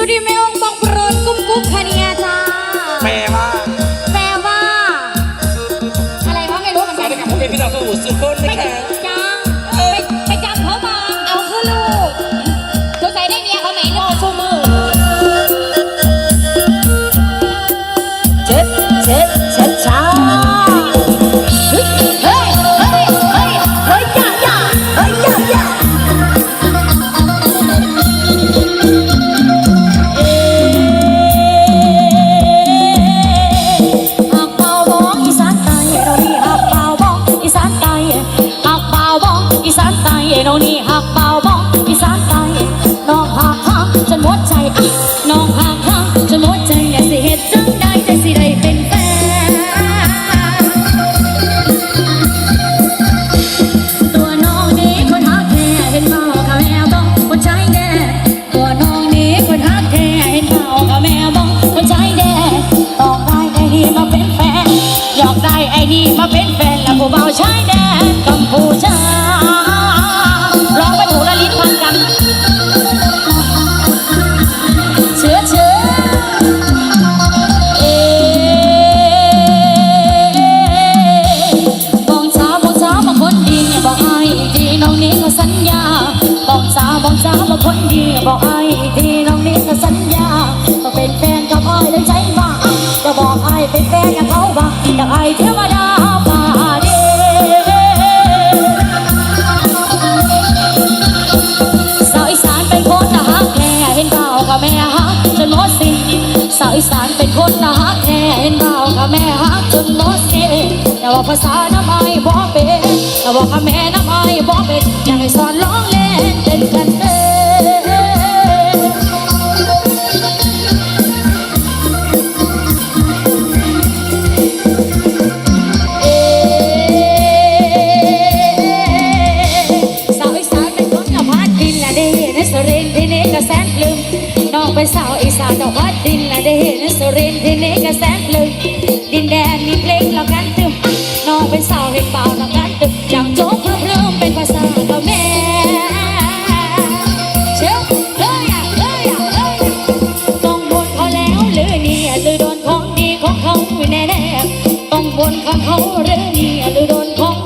วัสดีแม่องค์บอกโปรดกุ้มกุ๊กคาเนียจ้าแปลว่าแปลว่า อะไรวะไม่รู้เหมือนสากัวนกับผมเป็นพี่น้องสมุทรสุขคนไปนะคะ นใต้เรานี่หักเบาบ้อง เชื่อเชื่อเอ๊บองสาวบองสาวบาคนดีเนี่ยบอกไอ้ดีน้องนี้ก็สัญญาบอกสาวบองสาวบาคนดีบอกไอ้ดีน้องนี้ก็สัญญาต้องเป็นแฟนกับไอ้เลยใจมาจะบอกไอ้เป็นแฟนกับเขาบ้างอยากไอ้เทวดา ภาษาน้ำไอ้บ่เป็นแต่ว่าแม่น้ำไอบ่เป็นอยากให้สอนร้องเล่นเต้นกันเด้็นสาวอีสานดอกวัดดินละเดนสุรินที่นี่ก็แสนลึกดินแดนมีเพลงเราแค่ นข้าเขาเรียองนี้หรือโดนของ